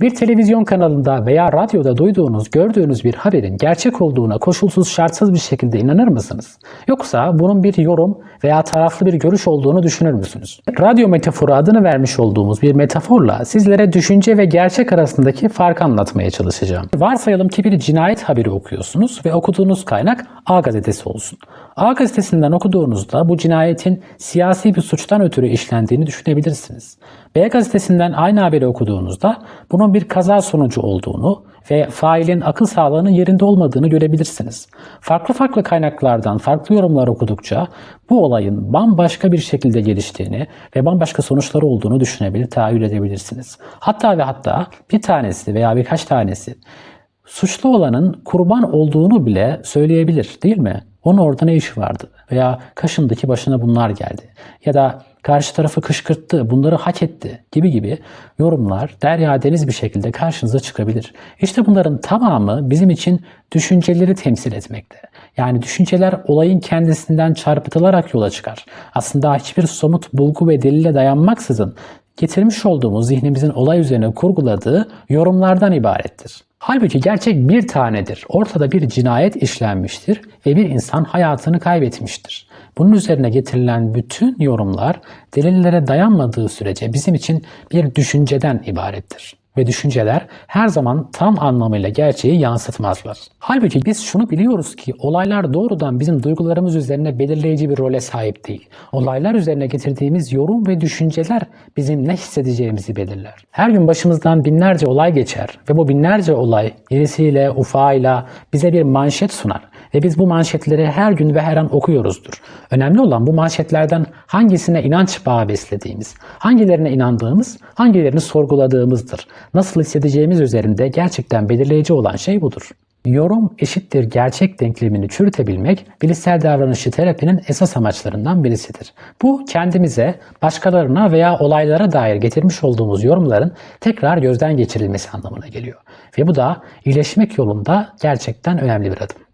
Bir televizyon kanalında veya radyoda duyduğunuz, gördüğünüz bir haberin gerçek olduğuna koşulsuz şartsız bir şekilde inanır mısınız? Yoksa bunun bir yorum veya taraflı bir görüş olduğunu düşünür müsünüz? Radyo metaforu adını vermiş olduğumuz bir metaforla sizlere düşünce ve gerçek arasındaki farkı anlatmaya çalışacağım. Varsayalım ki bir cinayet haberi okuyorsunuz ve okuduğunuz kaynak A gazetesi olsun. A gazetesinden okuduğunuzda bu cinayetin siyasi bir suçtan ötürü işlendiğini düşünebilirsiniz. B gazetesinden aynı haberi okuduğunuzda bunun bir kaza sonucu olduğunu ve failin akıl sağlığının yerinde olmadığını görebilirsiniz. Farklı farklı kaynaklardan farklı yorumlar okudukça bu olayın bambaşka bir şekilde geliştiğini ve bambaşka sonuçları olduğunu düşünebilir, tahayyül edebilirsiniz. Hatta ve hatta bir tanesi veya birkaç tanesi suçlu olanın kurban olduğunu bile söyleyebilir değil mi? Onun orada ne işi vardı? Veya kaşındaki başına bunlar geldi. Ya da karşı tarafı kışkırttı, bunları hak etti gibi gibi yorumlar derya deniz bir şekilde karşınıza çıkabilir. İşte bunların tamamı bizim için düşünceleri temsil etmekte. Yani düşünceler olayın kendisinden çarpıtılarak yola çıkar. Aslında hiçbir somut bulgu ve delile dayanmaksızın getirmiş olduğumuz zihnimizin olay üzerine kurguladığı yorumlardan ibarettir. Halbuki gerçek bir tanedir. Ortada bir cinayet işlenmiştir ve bir insan hayatını kaybetmiştir. Bunun üzerine getirilen bütün yorumlar delillere dayanmadığı sürece bizim için bir düşünceden ibarettir. Ve düşünceler her zaman tam anlamıyla gerçeği yansıtmazlar. Halbuki biz şunu biliyoruz ki olaylar doğrudan bizim duygularımız üzerine belirleyici bir role sahip değil. Olaylar üzerine getirdiğimiz yorum ve düşünceler bizim ne hissedeceğimizi belirler. Her gün başımızdan binlerce olay geçer ve bu binlerce olay irisiyle, ufağıyla bize bir manşet sunar. Ve biz bu manşetleri her gün ve her an okuyoruzdur. Önemli olan bu manşetlerden hangisine inanç bağı beslediğimiz, hangilerine inandığımız, hangilerini sorguladığımızdır. Nasıl hissedeceğimiz üzerinde gerçekten belirleyici olan şey budur. Yorum eşittir gerçek denklemini çürütebilmek bilişsel davranışçı terapinin esas amaçlarından birisidir. Bu kendimize, başkalarına veya olaylara dair getirmiş olduğumuz yorumların tekrar gözden geçirilmesi anlamına geliyor. Ve bu da iyileşmek yolunda gerçekten önemli bir adım.